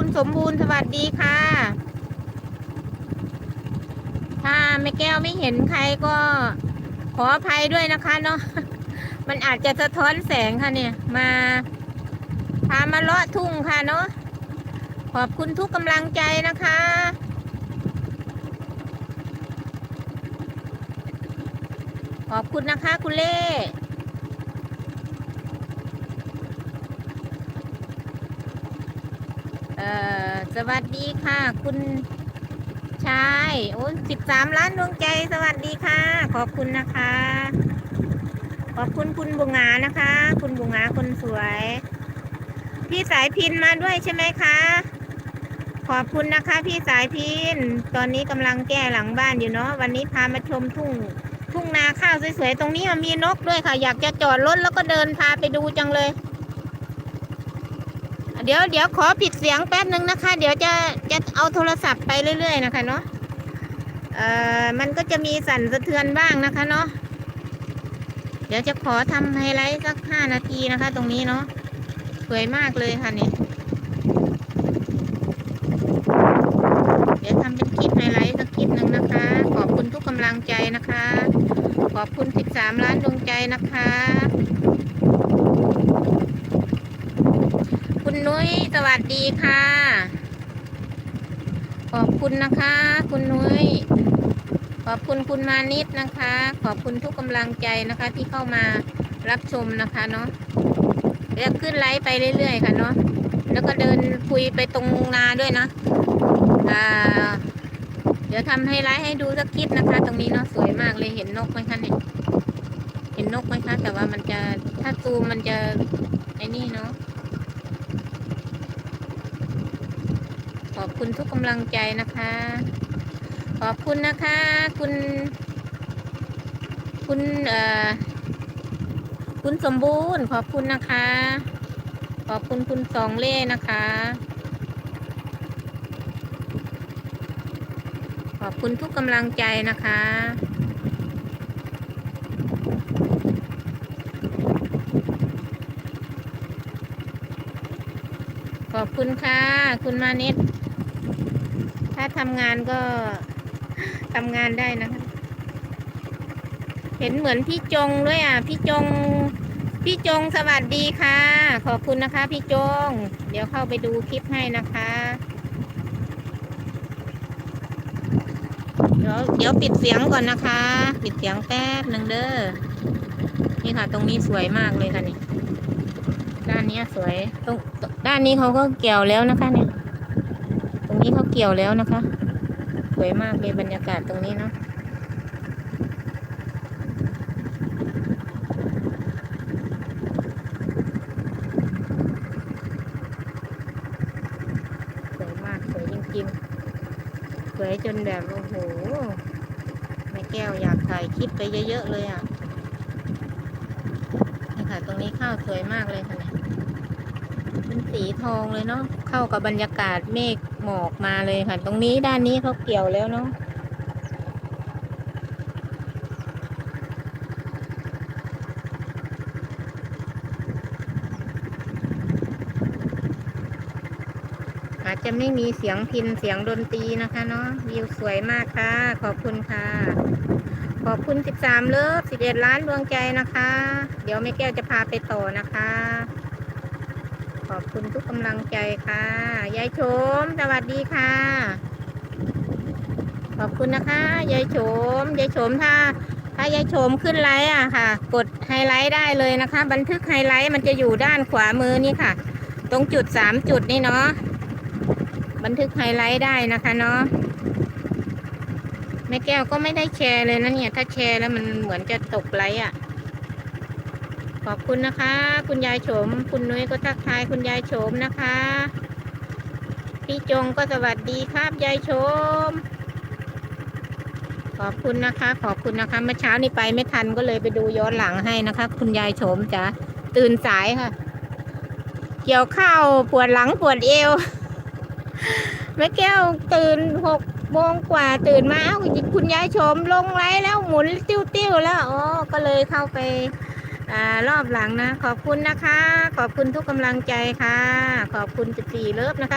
คุณสมบูรณ์สวัสดีค่ะ ถ้าแม่แก้วไม่เห็นใครก็ขออภัยด้วยนะคะเนาะ มันอาจจะสะท้อนแสงค่ะเนี่ย มาพามาเลาะทุ่งค่ะเนาะ ขอบคุณทุกกำลังใจนะคะขอบคุณนะคะ คุณเล่ เอ่อสวัสดีค่ะ คุณชายโอ้สิบสามล้านดวงใจสวัสดีค่ะ ขอบคุณนะคะ ขอบคุณคุณบุงงานะคะ คุณบุงงาคนสวย พี่สายพินมาด้วยใช่ไหมคะ ขอบคุณนะคะ พี่สายพินตอนนี้กำลังแก้หลังบ้านอยู่เนาะวันนี้พามาชมทุ่งทุ่งนาข้าวสวยๆตรงนี้มันมีนกด้วยค่ะ อยากจะจอดรถแล้วก็เดินพาไปดูจังเลย เดี๋ยวเดี๋ยวขอปิดเสียงแป๊บหนึ่งนะคะ เดี๋ยวจะจะเอาโทรศัพท์ไปเรื่อย ๆ นะคะเนาะเอ่อมันก็จะมีสั่นสะเทือนบ้างนะคะเนาะเดี๋ยวจะขอทำไฮไลท์สักห้านาทีนะคะ ตรงนี้เนาะสวยมากเลยค่ะเนี่ยเดี๋ยวทำเป็นคลิปไฮไลท์สักคลิปหนึ่งนะคะ ขอบคุณทุกกำลังใจนะคะ ขอบคุณ 13 ล้านดวงใจนะคะ คุณนุ้ยส วัสดีค่ะ ขอบคุณนะคะ คุณนุ้ย ขอบคุณคุณมานิดนะคะ ขอบคุณทุกกำลังใจนะคะ ที่เข้ามารับชมนะคะเนาะเดี๋ยวขึ้นไลฟ์ไปเรื่อยๆค่ะเนาะแล้วก็เดินคุยไปตรงนาด้วยนะอ่าเดี๋ยวทำให้ไลฟ์ให้ดูสักคลิปนะคะ ตรงนี้เนาะสวยมากเลยเห็นนกไหมคะเนี่ยเห็นนกไหมคะ แต่ว่ามันจะถ้าซูมมันจะไอ้นี่เนาะ ขอบคุณทุกกำลังใจนะคะ ขอบคุณนะคะ คุณ คุณเอ่อคุณสมบูรณ์ ขอบคุณนะคะ ขอบคุณคุณสองเล่นะคะ ขอบคุณทุกกำลังใจนะคะขอบคุณค่ะ คุณมานิด ถ้าทำงานก็ทำงานได้นะคะ เห็นเหมือนพี่จงด้วยอะ พี่จง พี่จงสวัสดีค่ะ ขอบคุณนะคะ พี่จง เดี๋ยวเข้าไปดูคลิปให้นะคะ เดี๋ยวเดี๋ยวปิดเสียงก่อนนะคะ ปิดเสียงแป๊บหนึ่งเด้อ นี่ค่ะ ตรงนี้สวยมากเลยค่ะนี่ ด้านนี้สวย ตรงด้านนี้เขาก็เกี่ยวแล้วนะคะเนี่ย กี่ยวแล้วนะคะ สวยมากเลยบรรยากาศตรงนี้เนาะสวยมากสวยจริงๆ สวยจนแบบโอ้โหแม่แก้วอยากถ่ายคลิปไปเยอะๆเลยอะนี่ค่ะ ตรงนี้ข้าวสวยมากเลยค่ะ เป็นสีทองเลยเนาะเข้ากับบรรยากาศเมฆหมอกมาเลยค่ะ ตรงนี้ด้านนี้เขาเกี่ยวแล้วเนาะอาจจะไม่มีเสียงพินเสียงดนตรีนะคะเนาะวิวสวยมากค่ะ ขอบคุณค่ะ ขอบคุณ 13 เลิฟ11 ล้านดวงใจนะคะ เดี๋ยวแม่แก้วจะพาไปต่อนะคะ ขอบคุณทุกกำลังใจค่ะ ยายโฉมสวัสดีค่ะ ขอบคุณนะคะ ยายโฉมยายโฉมถ้า ถ้ายายโฉมขึ้นไลฟ์อะค่ะ กดไฮไลท์ได้เลยนะคะ บันทึกไฮไลท์มันจะอยู่ด้านขวามือนี่ค่ะ ตรงจุดสามจุดนี่เนาะ บันทึกไฮไลท์ได้นะคะเนาะแม่แก้วก็ไม่ได้แชร์เลยนะเนี่ย ถ้าแชร์แล้วมันเหมือนจะตกไลค์อะ ขอบคุณนะคะ คุณยายโฉมคุณนุ้ยก็ทักทายคุณยายโฉมนะคะ พี่จงก็สวัสดีครับยายโฉมขอบคุณนะคะ ขอบคุณนะคะเมื่อเช้านี้ไปไม่ทันก็เลยไปดูย้อนหลังให้นะคะ คุณยายโฉมจ๋าตื่นสายค่ะ เกี่ยวข้าวปวดหลังปวดเอวแม่แก้วตื่นหกโมงกว่าตื่นมาคุณยายชมลงไล่แล้วหมุนติ้วๆแล้วอ๋อก็เลยเข้าไป รอบหลังนะ ขอบคุณนะคะ ขอบคุณทุกกำลังใจค่ะ ขอบคุณ14เลิฟนะคะ